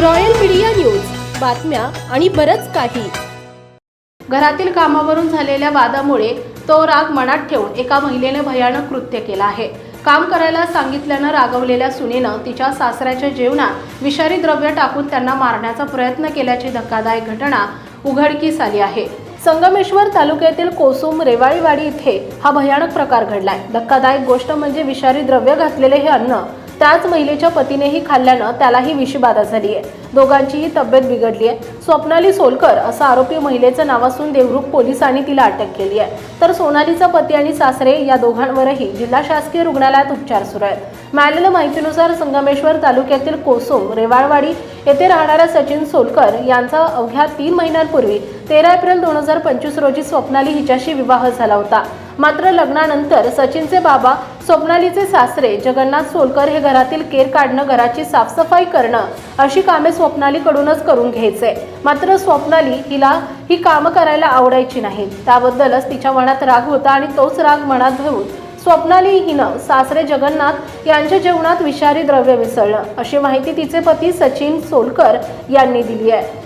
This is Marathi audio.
Royal media news. बातम्या आणि बरंच काही. घरातील कामावरून झालेल्या वादामुळे तो राग मनात ठेवून एका महिलेने भयानक कृत्य केलं आहे. काम करायला सांगितल्यानं रागवलेल्या सुनेनं तिच्या सासऱ्याच्या जेवणात विषारी द्रव्य टाकून त्यांना मारण्याचा प्रयत्न केल्याची धक्कादायक घटना उघडकीस आली आहे. संगमेश्वर तालुक्यातील कोसुम रेवाळीवाडी इथे हा भयानक प्रकार घडलाय. धक्कादायक गोष्ट म्हणजे विषारी द्रव्य घातलेले हे अन्न त्याच महिलेच्या पतीनेही खाल्ल्यानं त्यालाही विषबाधा झाली आहे. दोघांचीही तब्येत बिघडली आहे. स्वप्नाली सोलकर असं आरोपी महिलेचं नाव असून देवरुख पोलिसांनी तिला अटक केली आहे. तर सोनालीचा पती आणि सासरे या दोघांवरही जिल्हा शासकीय रुग्णालयात उपचार सुरू आहेत. मिळालेल्या माहितीनुसार संगमेश्वर तालुक्यातील कोसुम रेवाळवाडी येथे राहणाऱ्या सचिन सोलकर यांचा अवघ्या तीन महिन्यांपूर्वी तेरा एप्रिल दोन हजार पंचवीस रोजी स्वप्नाली हिच्याशी विवाह झाला होता. मात्र लग्नानंतर सचिनचे बाबा स्वप्नालीचे सासरे जगन्नाथ सोलकर हे घरातील केर काढणं घराची साफसफाई करणं अशी कामे स्वप्नालीकडूनच करून घ्यायचे. मात्र स्वप्नाली हिला ही कामं करायला आवडायची नाही त्याबद्दलच तिच्या मनात राग होता आणि तोच राग मनात धरून स्वप्नाली हिनं सासरे जगन्नाथ यांच्या जेवणात विषारी द्रव्य मिसळलं. अशी माहिती तिचे पती सचिन सोलकर यांनी दिली आहे.